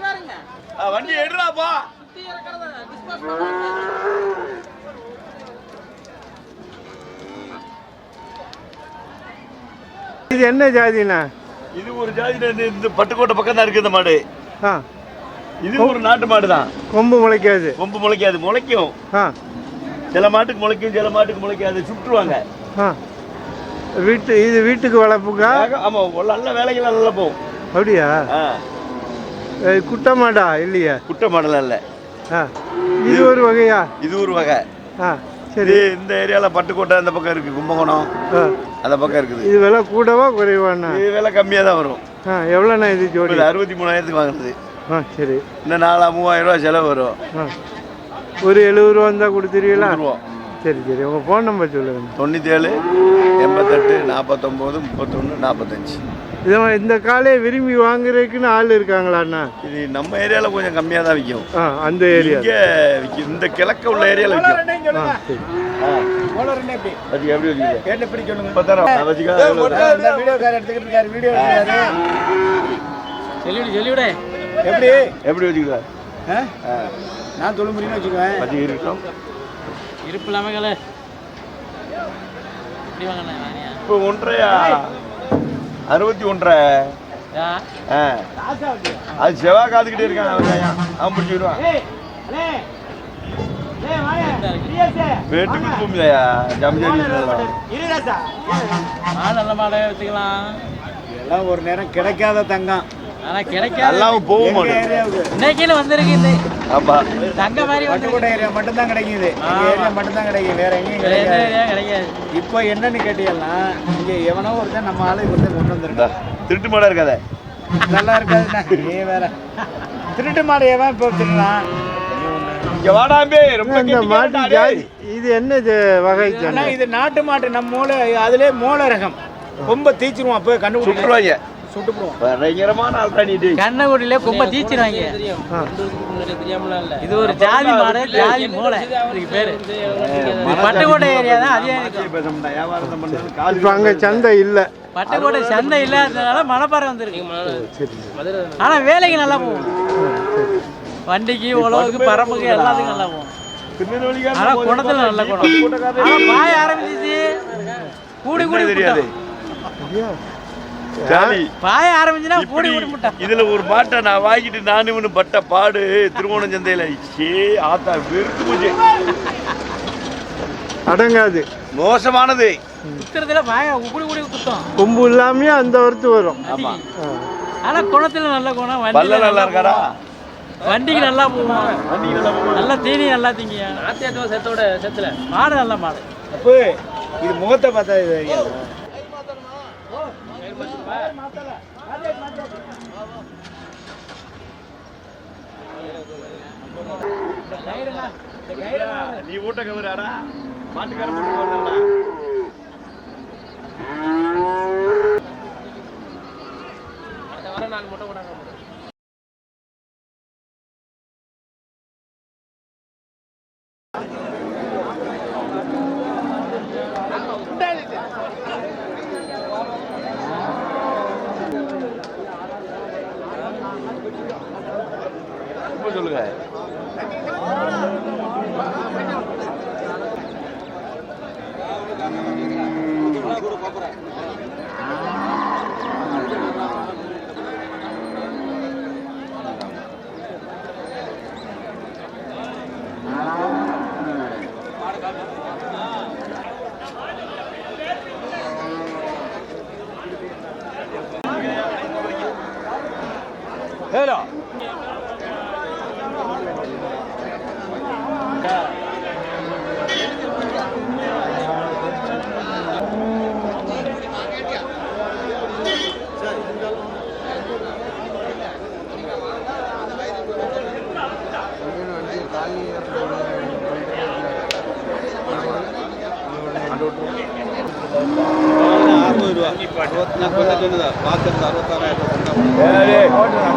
வரேங்க. ஆ, வண்டி எடுறாப்பா இது என்ன ஜாதிண்ணா இது ஒரு ஜாதி இந்த- இந்த பட்டுக்கோட்டை பக்கம் தான் இருக்கு இந்த மாடு. ஆ. இது ஒரு நாட்டு மாடு தான். கொம்பு முளைக்காது. கொம்பு முளைக்காது முளைக்கும். ஆ. சில மாட்டுக்கு முளைக்கும் சில மாட்டுக்கு முளைக்காது. சுட்டுருவாங்க. ஆ. வீட்டு இது வீட்டுக்கு வளர்ப்புக்கா? வேக- ஆமா ஒரு நல்ல வேலைகள் நல்லா போகும். அப்படியா? குட்டை மாடா இல்லையா? குட்டை மாடலாம் இல்ல இது ஒரு வகையா? இது ஒரு வகை. ஆ சரி. இந்த ஏரியால பட்டுக்கோட்டை அந்த பக்கம் இருக்கு கும்பகோணம். அந்த பக்கம் இருக்குது. இது விலை கூடவா குறைவாண்ணா? இது விலை கம்மியா தான் வரும். ஆ எவ்வளோண்ணா இது ஜோடி? அறுபத்தி மூணாயிரத்துக்கு வாங்குறது. ஆ சரி. இன்னும் நாலா மூவாயிரம் ரூபாய் செலவு வரும். ஒரு எழுபது ரூபா இருந்தால் கொடுத்துருவீங்களா. சரி சரி. உங்கள் ஃபோன் நம்பர் சொல்லுங்க. தொண்ணூத்தேழு எண்பத்தெட்டு நாற்பத்தொம்போது முப்பத்தொன்று நாற்பத்தஞ்சு இதை இந்த காலையை விரும்பி வாங்குறதுக்குன்னு ஆள் இருக்காங்களாண்ணா இது நம்ம ஏரியாவில் கொஞ்சம் கம்மியாக தான் விற்கும் ஆ அந்த ஏரியா. இங்கே விற்கும் இந்த கிழக்க உள்ள ஏரியாவில் விற்கும் ஆ சரி. அதுக்கு எப்படி? எடுத்துக்கிட்டு இருக்காரு வீடியோ சொல்லிவிடு சொல்லிவிடு. எப்படி? எப்படி வச்சுக்க ஆ? நான் தொழு முடியும்னு வச்சுக்குவேன். இருக்கட்டும். இருப்பு வாணியா இப்போ ஒன்றரையா அறுபத்தி ஒன்றரை. அது செவ்வாய் காத்துக்கிட்டே இருக்கான் அவன் பிடிச்சிடுவான் வேட்டுக்கு பூமியா ஜம்ஜாடி நல்ல மாடை வச்சுக்கலாம். எல்லாம் ஒரு நேரம் கிடைக்காத தங்கம். ஆனா கிடைக்காது. எல்லாம் போகும் எங்க ஏரியாவுக்கு இன்னைக்கு வந்திருக்கு இந்த ஆமா. தங்க மாதிரி வந்து பட்டுக்கோட்டை ஏரியா மட்டும்தான் கிடைக்குது. எங்க ஏரியா மட்டும்தான் கிடைக்கும் வேற எங்கேயும் கிடைக்காது. கிடைக்காது. இப்போ என்னன்னு கேட்டீங்கன்னா இங்க எவனோ ஒருத்தன் நம்ம ஆளு ஒருத்தன் கொண்டு இந்தா, வந்திருக்கான். திருட்டு மாடா இருக்காத. நல்லா இருக்காதுண்ணா. நீ வேற. திருட்டு மாடு எவன் இப்போ திருடான் இங்க வாடாம்பே ரொம்ப மாட்டு. இது என்ன வகை இது நாட்டு மாட்டு. நம்ம மூளை அதுலயே மூளை ரகம். ரொம்ப தீச்சிருவோம் அப்போ கண்டுபிடிச்சு சுட்டுருவாங்க. சுட்டு போடுவோம் பயங்கரமான ஆள் தான் நீ டேய். கண்ணகுடியில கொம்ப தீச்சிருவாங்க இது ஒரு ஜாதி மாடு ஜாதி மூளை. இதுக்கு பேரு இது பட்டுக்கோட்டை ஏரியா தான் அதிகம் அங்கே சந்தை இல்லை. பட்டுக்கோட்டை சந்தை இல்லாததுனால மணப்பாறை வந்திருக்கு. சரி ஆனா வேலைக்கு நல்லா போகும். வண்டிக்கு உழவுக்கு பரம்புக்கு எல்லாத்துக்கும் நல்லா போகும். ஆனா குணத்துல நல்ல குணம் ஆனா பாய ஆரம்பிச்சிச்சு கூடி கூடி தெரியாது? ஜாலி பாய இப்படி கூடி முட்டா. இதுல ஒரு மாட்டை நான் வாங்கிட்டு நானு இவனு பட்ட பாடு திருவோணம் சந்தையில. சே ஆத்தா வெறுத்து போச்சு. அடங்காது. மோசமானது. குத்துறதுல பாய கூடி கூடி குத்தம். கொம்பு இல்லாமையே அந்த வரத்து வரும். ஆமா. ஆனா குணத்துல நல்ல குணம் பல்ல நல்லா இருக்காரா. வண்டிக்கு நல்லா போகும். வண்டிக்கு நல்லா போகும். நல்லா தீனி நல்லா திங்க செத்தோட செத்துல மாடு நல்ல மாடு. அப்போ இது முகத்தை பார்த்தா இது. நீ ஊட்ட கவராடா. மாட்டுக்காரன் போட்டு போறதா இப்ப சொல்லுங்க.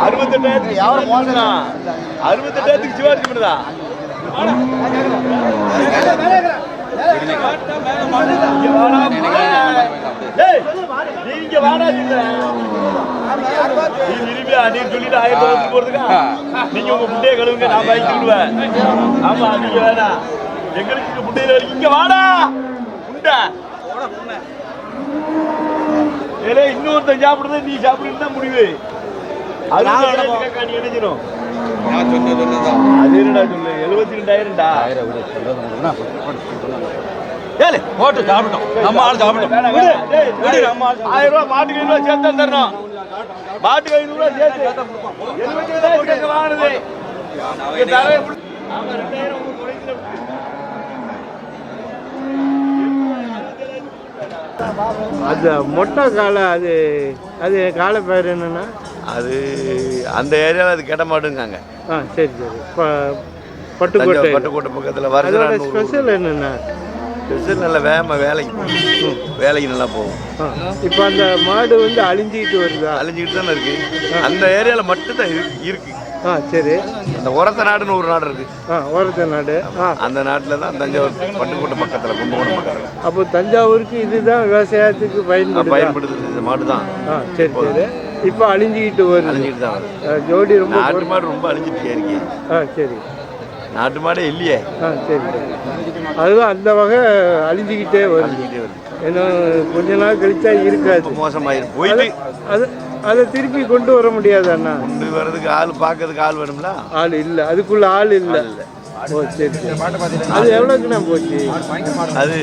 அறுபத்தெட்டாயிரத்துக்கு யாரும் மோசனா அறுபத்தெட்டாயிரத்துக்கு சிவாஜி பண்ணுதா நீங்க இங்க வாடா சொல்றேன். நீ விரும்பி நீ சொல்லிட்டு ஆயிரத்தி ஐநூறு போறதுக்கா? நீங்க உங்க முட்டையை கழுவுங்க நான் பைக் விடுவேன் ஆமா நீங்க வேணாம் எங்களுக்கு இங்க முட்டையில இங்க வாடா. முண்டை. ஏலே இன்னொருத்தன் சாப்பிடுறது நீ சாப்பிடுறது தான் முடிவு. அது கேட்க நீ நினைச்சிடும் அது என்னடா சொல்லு? எழுபத்தி ரெண்டாயிரம்டா ஏலே போட்டு சாப்பிட்டோம் நம்ம ஆள் சாப்பிட்டோம் ஆயிரம் ரூபாய் மாட்டுக்கு ஐநூறு ரூபாய் சேர்த்து தரணும். மாட்டுக்கு ஐநூறு ரூபாய் சேர்த்து எழுபத்தி வாங்கினது ரெண்டாயிரம் உங்க குறைக்கல. அது மொட்டை காளை அது அது காளை பேர் என்னன்னா? அது அந்த ஏரியாவில் அது கெட்ட மாட்டுங்காங்க ஆ சரி சரி. ப- பட்டுக்கோட்டை. பட்டுக்கோட்டை பக்கத்தில் வருஷம் ஸ்பெஷல் என்னென்ன? ஸ்பெஷல் நல்ல வேகமாக வேலைக்கு போகும். வேலைக்கு நல்லா போகும். இப்போ அந்த மாடு வந்து அழிஞ்சிக்கிட்டு வருதா? அலைஞ்சிக்கிட்டு தானே இருக்கு. அந்த ஏரியாவில் மட்டும்தான் இருக்கு இருக்கு. ஆ சரி. அந்த உரத்த நாடுன்னு ஒரு நாடு இருக்கு. ஆ ஓரத்த நாடு. ஆ. அந்த நாட்டில் தான் தஞ்சாவூர் பட்டுக்கோட்டை பக்கத்தில் கும்பகோணம் பக்கத்தில். அப்போ தஞ்சாவூருக்கு இதுதான் விவசாயத்துக்கு பயன்படுதா? பயன்படுத்துறது இந்த மாடு தான். ஆ சரி சரி. இப்போ அழிஞ்சிக்கிட்டு வருது. அழிஞ்சிக்கிட்டு தான் வருது. ஜோடி ரொம்ப நாட்டு மாடு ரொம்ப அழிஞ்சிட்டு இருக்கே ஆ சரி. நாட்டு மாடே இல்லையே. ஆ சரி. அதுதான் அந்த வகை அழிஞ்சிக்கிட்டே வருது. ஏன்னா கொஞ்ச நாள் கழிச்சா இருக்காது. மோசமாயிரும். போயிட்டு அது அதை திருப்பி கொண்டு வர முடியாது அண்ணா. கொண்டு வர்றதுக்கு ஆள் பார்க்கறதுக்கு ஆள் வேணும்ல? ஆள் இல்லை. அதுக்குள்ள ஆள் இல்லை. ஓ சரி சரி. அது எவ்வளோக்குண்ணா போச்சு? அது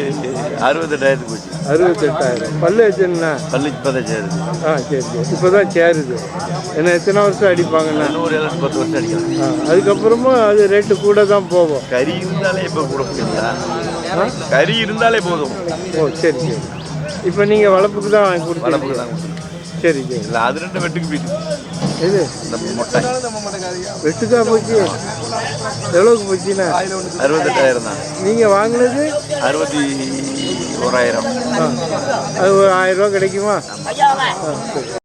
அறுபத்தெட்டாயிரத்துக்கு போச்சு. அறுபத்தெட்டாயிரம். பல்லு வச்சுண்ணா பள்ளி இப்போதான் சேருது. ஆ சரி சரி. இப்போ தான் சேருது. ஏன்னா எத்தனை வருஷம் அடிப்பாங்கண்ணா? நூறு ஏழு பத்து வருஷம் அடிக்கலாம். ஆ அதுக்கப்புறமா அது ரேட்டு கூட தான் போகும். கறி இருந்தாலே இப்போ கூட முடியுங்களா கறி இருந்தாலே போதும். ஓ சரி சரி. இப்போ நீங்கள் வளர்ப்புக்கு தான் வாங்கி வளர்ப்புக்கு கொடுத்தீங்க தான் சரி சரி இல்லை அது ரெண்டு வெட்டுக்கு போயிட்டு இது இந்த மொட்டை வெட்டுக்கா போச்சு எவ்வளோக்கு போச்சுண்ணா அறுபத்தெட்டாயிரம் தான் நீங்கள் வாங்கினது அறுபத்தி ஓராயிரம் அது ஒரு ஆயிரம் ரூபா கிடைக்குமா ஆ சரி